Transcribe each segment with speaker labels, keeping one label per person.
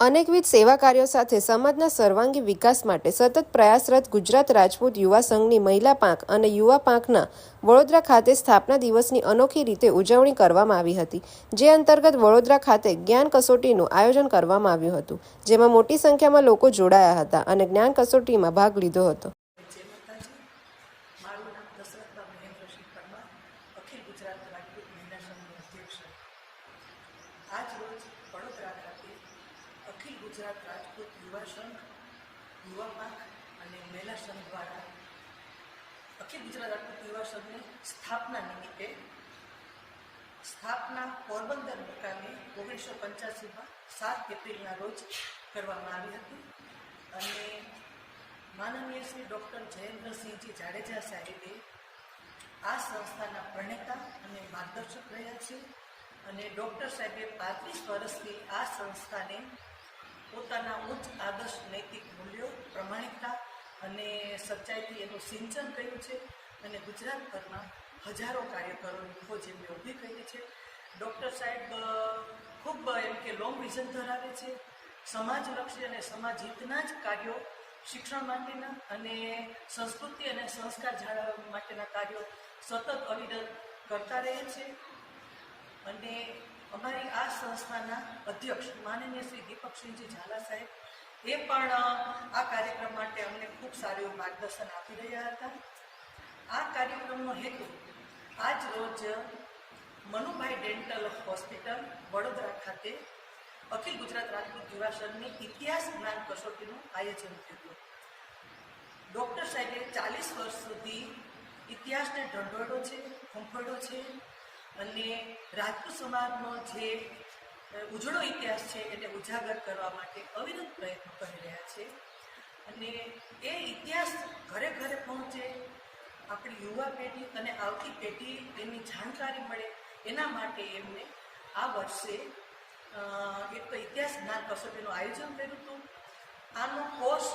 Speaker 1: અનેકવિધ સેવા કાર્યો સાથે સમાજના સર્વાંગી વિકાસ માટે સતત પ્રયાસરત ગુજરાત રાજપૂત યુવા સંઘની મહિલા પાંખ અને યુવા પાંખના વડોદરા ખાતે સ્થાપના દિવસની અનોખી રીતે ઉજવણી કરવામાં આવી હતી, જે અંતર્ગત વડોદરા ખાતે જ્ઞાન કસોટીનું આયોજન કરવામાં આવ્યું હતું, જેમાં મોટી સંખ્યામાં લોકો જોડાયા હતા અને જ્ઞાન કસોટીમાં ભાગ લીધો હતો.
Speaker 2: આજ રોજ વડોદરા અખિલ ગુજરાત રાજપૂત યુવા સંઘ, યુવા પાંખ અને મહિલા સંઘ દ્વારા અખિલ ગુજરાત રાજપૂત યુવા સંઘની સ્થાપના નિમિત્તે સ્થાપના પોરબંદર મુકામે ઓગણીસો પંચ્યાસીમાં સાત એપ્રિલના રોજ કરવામાં આવી હતી. અને માનનીય શ્રી ડૉક્ટર જયેન્દ્રસિંહજી જાડેજા સાહેબે આ સંસ્થાના પ્રણેતા અને માર્ગદર્શક રહ્યા છે. અને ડૉક્ટર સાહેબે પાંત્રીસ વર્ષથી આ સંસ્થાને પોતાના ઉચ્ચ આદર્શ નૈતિક મૂલ્યો, પ્રમાણિકતા અને સચ્ચાઈથી એનું સિંચન કર્યું છે અને ગુજરાતભરના હજારો કાર્યકરોની ખોજ એમને ઊભી કરી છે. ડૉક્ટર સાહેબ ખૂબ એમ કે લોંગ વિઝન ધરાવે છે. સમાજલક્ષી અને સમાજ હિતના જ કાર્યો શિક્ષણ માટેના અને સંસ્કૃતિ અને સંસ્કાર જાળવવા માટેના કાર્યો સતત અવિરત કરતા રહે છે. અને અમારી આ સંસ્થાના અધ્યક્ષ માનનીય શ્રી દીપકસિંહજી ઝાલા સાહેબ, એ પણ આ કાર્યક્રમ માટે અમને ખૂબ સારું માર્ગદર્શન આપી રહ્યા હતા. આ કાર્યક્રમનો હેતુ આજ રોજ મનુભાઈ ડેન્ટલ હોસ્પિટલ વડોદરા ખાતે અખિલ ગુજરાત રાજપૂત યુવા ઇતિહાસ જ્ઞાન કસોટીનું આયોજન થયું હતું. ડૉક્ટર સાહેબે ચાલીસ વર્ષ સુધી ઇતિહાસને ઢંઢોળો છે ફંફોળો છે અને રાજપૂત સમાજનો જે ઉજળો ઇતિહાસ છે એને ઉજાગર કરવા માટે અવિરત પ્રયત્નો કરી રહ્યા છે. અને એ ઇતિહાસ ઘરે ઘરે પહોંચે, આપણી યુવા પેઢી અને આવતી પેઢી એની જાણકારી મળે, એના માટે એમને આ વર્ષે એક ઇતિહાસ જ્ઞાન કસોટીનું આયોજન કર્યું હતું. આનો કોર્સ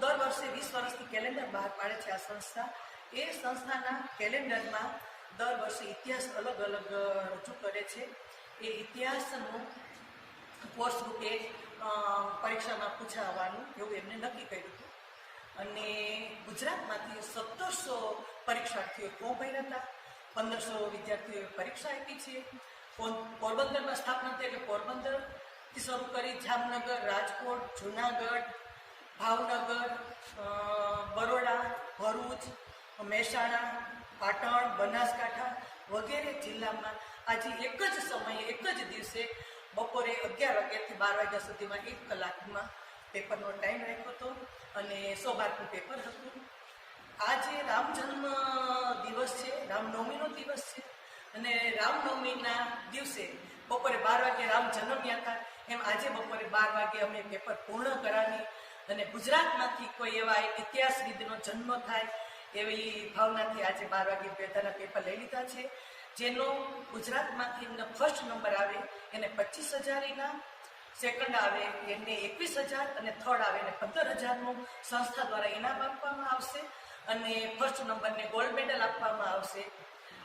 Speaker 2: દર વર્ષે વીસ વર્ષથી કેલેન્ડર બહાર પાડે છે આ સંસ્થા. એ સંસ્થાના કેલેન્ડરમાં દર વર્ષે ઇતિહાસ અલગ અલગ રજૂ કરે છે. એ ઇતિહાસનું કોર્સ રૂપે પરીક્ષામાં પૂછાવાનું, એવું એમને નક્કી કર્યું હતું. અને ગુજરાતમાંથી સત્તરસો પરીક્ષાર્થીઓ ફોર્મ ભર્યા હતા. પંદરસો વિદ્યાર્થીઓએ પરીક્ષા આપી છે. પોર- પોરબંદરમાં સ્થાપના થઈ એટલે પોરબંદરથી શરૂ કરી જામનગર, રાજકોટ, જુનાગઢ, ભાવનગર બરોડા, ભરૂચ, મહેસાણા પાટણ, બનાસકાંઠા વગેરે જિલ્લામાં આજે એક જ સમયે, એક જ દિવસે બપોરે અગિયાર વાગ્યાથી બાર વાગ્યા સુધીમાં એક કલાકમાં પેપરનો ટાઈમ રાખ્યો હતો અને સો માર્કનું પેપર હતું. આજે રામ જન્મ દિવસ છે, રામનવમીનો દિવસ છે અને રામનવમીના દિવસે બપોરે બાર વાગે રામ જન્મ્યા હતા. એમ આજે બપોરે બાર વાગે અમે પેપર પૂર્ણ કરાવી અને ગુજરાતમાંથી કોઈ એવા ઇતિહાસવિદનો જન્મ થાય એવી ભાવનાથી આજે બાર વાગે પેદાના પેપર લઈ લીધા છે. જેનો ગુજરાતમાંથી એમને ફર્સ્ટ નંબર આવે, એને પચીસ હજાર ઇનામ સેકન્ડ આવે, એને એકવીસ હજાર, અને થર્ડ આવે, એને પંદર હજારનું સંસ્થા દ્વારા ઇનામ આપવામાં આવશે. અને ફર્સ્ટ નંબરને ગોલ્ડ મેડલ આપવામાં આવશે.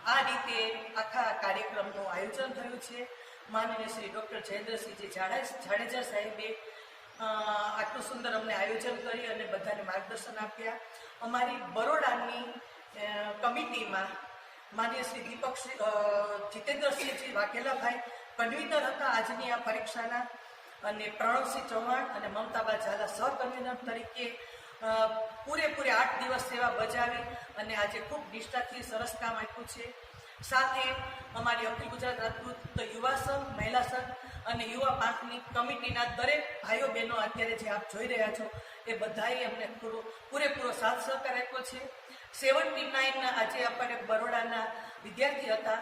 Speaker 2: આ રીતે આખા કાર્યક્રમનું આયોજન થયું છે. માનનીય શ્રી ડૉક્ટર જયેન્દ્રસિંહજી જાડેજા જાડેજા સાહેબે આટલું સુંદર અમને આયોજન કરી અને બધાને માર્ગદર્શન આપ્યા. અમારી બરોડાની કમિટીમાં માનીય શ્રી દીપક જીતેન્દ્રસિંહજી વાઘેલાભાઈ કન્વીનર હતા આજની આ પરીક્ષાના અને પ્રણવસિંહ ચૌહાણ અને મમતાબા ઝાલા સહ કન્વીનર તરીકે પૂરેપૂરે આઠ દિવસ સેવા બજાવી અને આજે ખૂબ નિષ્ઠાથી સરસ કામ આપ્યું છે. સાથે અમારી અખિલ ગુજરાત રાજપૂત યુવા સંઘ મહિલા સંઘ અને યુવા પાંખની કમિટીના દરેક ભાઈઓ બહેનો અત્યારે જે આપ જોઈ રહ્યા છો, એ બધાએ અમને પૂરો, પૂરેપૂરો સાથ સહકાર આપ્યો છે. સેવન્ટી નાઇનના આજે આપણે બરોડાના વિદ્યાર્થી હતા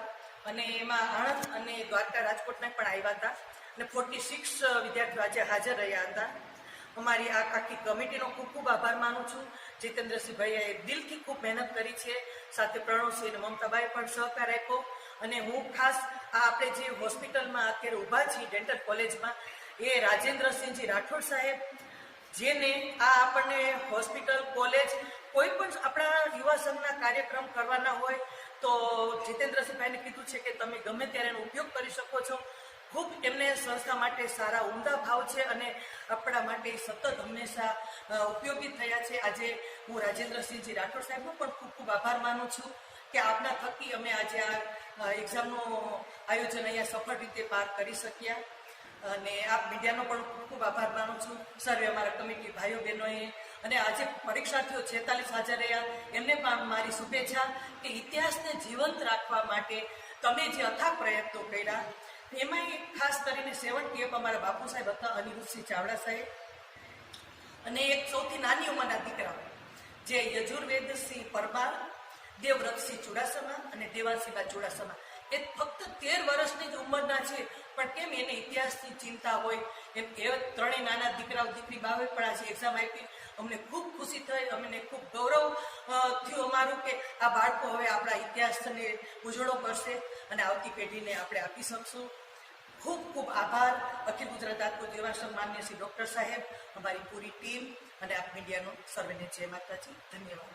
Speaker 2: અને એમાં આણંદ અને દ્વારકા રાજકોટના પણ આવ્યા હતા અને ફોર્ટી સિક્સ વિદ્યાર્થીઓ આજે હાજર રહ્યા હતા. અમારી આ આખી કમિટીનો ખૂબ ખૂબ આભાર માનું છું. જીતેન્દ્રસિંહ ભાઈએ દિલથી ખૂબ મહેનત કરી છે. સાથે પ્રણવસિંહ અને મમતાબાઈ પણ સહકાર આપ્યો. અને હું ખાસ આ આપણે જે હોસ્પિટલમાં અત્યારે ઊભા છીએ, ડેન્ટલ કોલેજમાં, એ રાજેન્દ્રસિંહજી રાઠોડ સાહેબ, જેને આ આપણને હોસ્પિટલ, કોલેજ, કોઈ પણ આપણા યુવા સંઘના કાર્યક્રમ કરવાના હોય, તો જીતેન્દ્રસિંહભાઈને કીધું છે કે તમે ગમે ત્યારે એનો ઉપયોગ કરી શકો છો. ખૂબ એમને સંસ્થા માટે સારા ઉમદા ભાવ છે અને આપણા માટે સતત હંમેશા ઉપયોગી થયા છે. આજે હું રાજેન્દ્રસિંહજી રાઠોડ સાહેબનો પણ ખૂબ ખૂબ આભાર માનું છું કે આપના થકી અમે આજે આ એક્ઝામનું આયોજન અહીંયા સફળ રીતે પાર કરી શક્યા. અને આપ મીડિયાનો પણ ખૂબ ખૂબ આભાર માનું છું. સર્વે અમારા કમિટી ભાઈઓ બહેનોએ અને આજે પરીક્ષાર્થીઓ છેતાલીસ હાજર રહ્યા. એમને પણ મારી શુભેચ્છા કે ઇતિહાસને જીવંત રાખવા માટે તમે જે અથાગ પ્રયત્નો કર્યા એમાંય ખાસ કરીને સેવન્ટી એપ અમારા બાપુ સાહેબ હતા, અનિરુદ્ધસિંહ ચાવડા સાહેબ, અને એક સૌથી નાની ઉંમરના દીકરા જે યજુર્વેદસિંહ પરમાર, દેવવ્રતસિંહ ચુડાસમા અને દેવાસિંહા ચુડાસમા. એ ફક્ત તેર વર્ષની જ ઉંમરના છે, પણ કેમ એને ઇતિહાસની ચિંતા હોય? એમ એ ત્રણેય નાના દીકરાઓ, દીકરી બાવે પણ આજે એક્ઝામ આપી અમને ખૂબ ખુશી થઈ, અમને ખૂબ ગૌરવ થયું અમારું કે આ બાળકો હવે આપણા ઇતિહાસને ઉજળો કરશે અને આવતી પેઢીને આપણે આપી શકશું. ખૂબ ખૂબ આભાર. અખિલ ગુજરાત રાજકોટ યુવા માન્ય શ્રી ડૉક્ટર સાહેબ, અમારી પૂરી ટીમ અને આપ મીડિયાનો સર્વેને જય માતાજી. ધન્યવાદ.